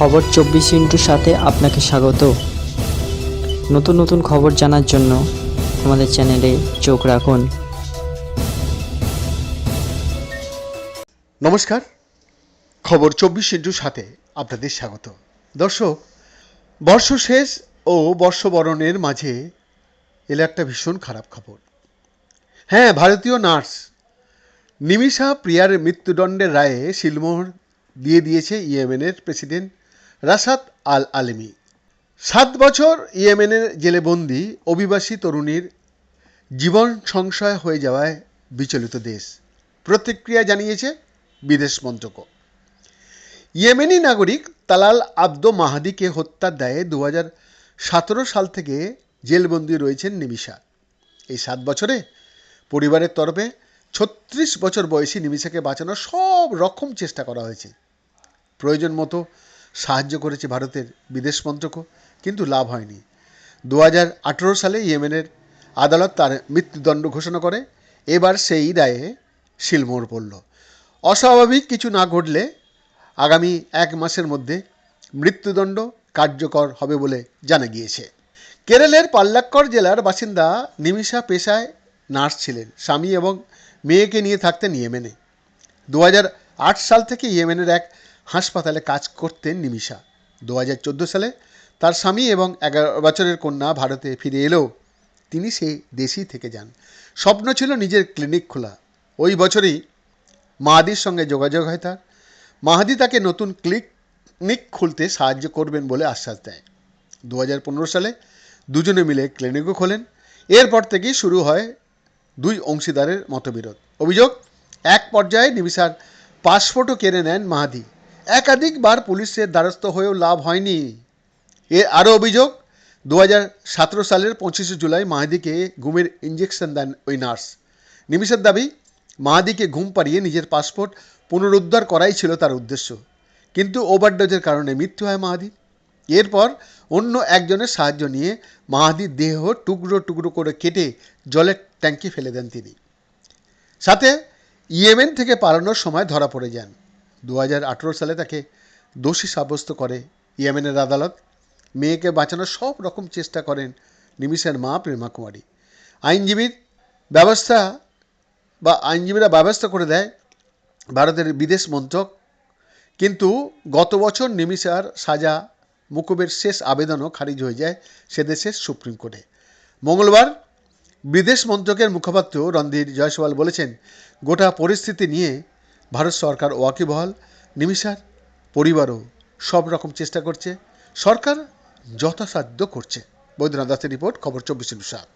খবর চব্বিশ ইন্টুর সাথে আপনাকে স্বাগত। নতুন নতুন খবর জানার জন্য আমাদের চ্যানেলে চোখ রাখুন। নমস্কার। খবর চব্বিশ ইন্টুর সাথে আপনাদের স্বাগত। দর্শক বর্ষ শেষ ও বর্ষবরণের মাঝে এলো একটা ভীষণ খারাপ খবর। হ্যাঁ ভারতীয় নার্স নিমিষা প্রিয়ার মৃত্যুদণ্ডের রায়ে শিলমোহর দিয়ে দিয়েছে ইয়েমেনের প্রেসিডেন্ট রাসাত আল আলেমি সাত বছর ইয়েমেনের জেলে বন্দি অভিবাসী তরুণীর জীবন সংশয় হয়ে যাওয়ায় বিচলিত দেশ। প্রতিক্রিয়া জানিয়েছে বিদেশ মন্ত্রক ইয়েমেনি নাগরিক তালাল আব্দো মাহাদিকে হত্যার দায়ে দু সাল থেকে জেলবন্দি রয়েছেন নিমিশা। এই সাত বছরে পরিবারের তরফে ছত্রিশ বছর বয়সী নিমিশাকে বাঁচানোর সব রকম চেষ্টা করা হয়েছে। প্রয়োজন মতো সাহায্য করেছে ভারতের বিদেশ মন্ত্রকও, কিন্তু লাভ হয়নি। দু হাজার আঠেরো সালে ইয়েমেনের আদালত তার মৃত্যুদণ্ড ঘোষণা করে, এবার সেই রায়ে শিলমোড় পড়ল। অস্বাভাবিক কিছু না ঘটলে আগামী এক মাসের মধ্যে মৃত্যুদণ্ড কার্যকর হবে বলে জানা গিয়েছে। কেরলের পাল্লাক্কর জেলার বাসিন্দা নিমিষা পেশায় নার্স ছিলেন, স্বামী এবং মেয়েকে নিয়ে থাকতেন ইয়েমেনে। দু সাল থেকে ইয়েমেনের এক হাসপাতালে কাজ করতেন নিমিষা দু সালে তার স্বামী এবং এগারো বছরের কন্যা ভারতে ফিরে এলেও তিনি সেই দেশেই থেকে যান। স্বপ্ন ছিল নিজের ক্লিনিক খোলা। ওই বছরই মাহাদির সঙ্গে যোগাযোগ হয় তার। মাহাদি তাকে নতুন ক্লিনিক খুলতে সাহায্য করবেন বলে আশ্বাস দেয়। দু হাজার পনেরো সালে দুজনে মিলে ক্লিনিকও খোলেন। এরপর থেকেই শুরু হয় দুই অংশীদারের মতবিরোধ। অভিযোগ, এক পর্যায়ে নিবিসার পাসপোর্টও কেড়ে নেন মাহাদি। একাধিকবার পুলিশের দ্বারস্থ হয়েও লাভ হয়নি। এর আরও অভিযোগ দু সালের পঁচিশে জুলাই মাহাদিকে ঘুমের ইঞ্জেকশন দেন ওই নার্স। নিমিষের দাবি, মাহাদিকে ঘুম পাড়িয়ে নিজের পাসপোর্ট পুনরুদ্ধার করাই ছিল তার উদ্দেশ্য। কিন্তু ওভারডোজের কারণে মৃত্যু হয় মাহাদির। এরপর অন্য একজনের সাহায্য নিয়ে মাহাদির দেহ টুকরো টুকরো করে কেটে জলের ট্যাঙ্কি ফেলে দেন তিনি। সাথে ইয়েমেন থেকে পালানোর সময় ধরা পড়ে যান। দু হাজার আঠেরো সালে তাকে দোষী সাব্যস্ত করে ইয়েমেনের আদালত। মেয়েকে বাঁচানোর সব রকম চেষ্টা করেন নিমিষের মা প্রেমা কুমারী। আইনজীবীর ব্যবস্থা বা আইনজীবীরা ব্যবস্থা করে দেয় ভারতের বিদেশ মন্ত্রক। কিন্তু গত বছর নিমিষার সাজা, মুকুবের শেষ আবেদনও খারিজ হয়ে যায় সে দেশের সুপ্রিম কোর্টে। মঙ্গলবার বিদেশ মন্ত্রকের মুখপাত্র রণধীর জয়সওয়াল বলেছেন, গোটা পরিস্থিতি নিয়ে ভারত সরকার ওয়াকিবহাল, নিমিষার পরিবারও সব রকম চেষ্টা করছে। সরকার যথাসাধ্য করছে। বৈদ্যনাথ দাসের রিপোর্ট, খবর চব্বিশ সাত।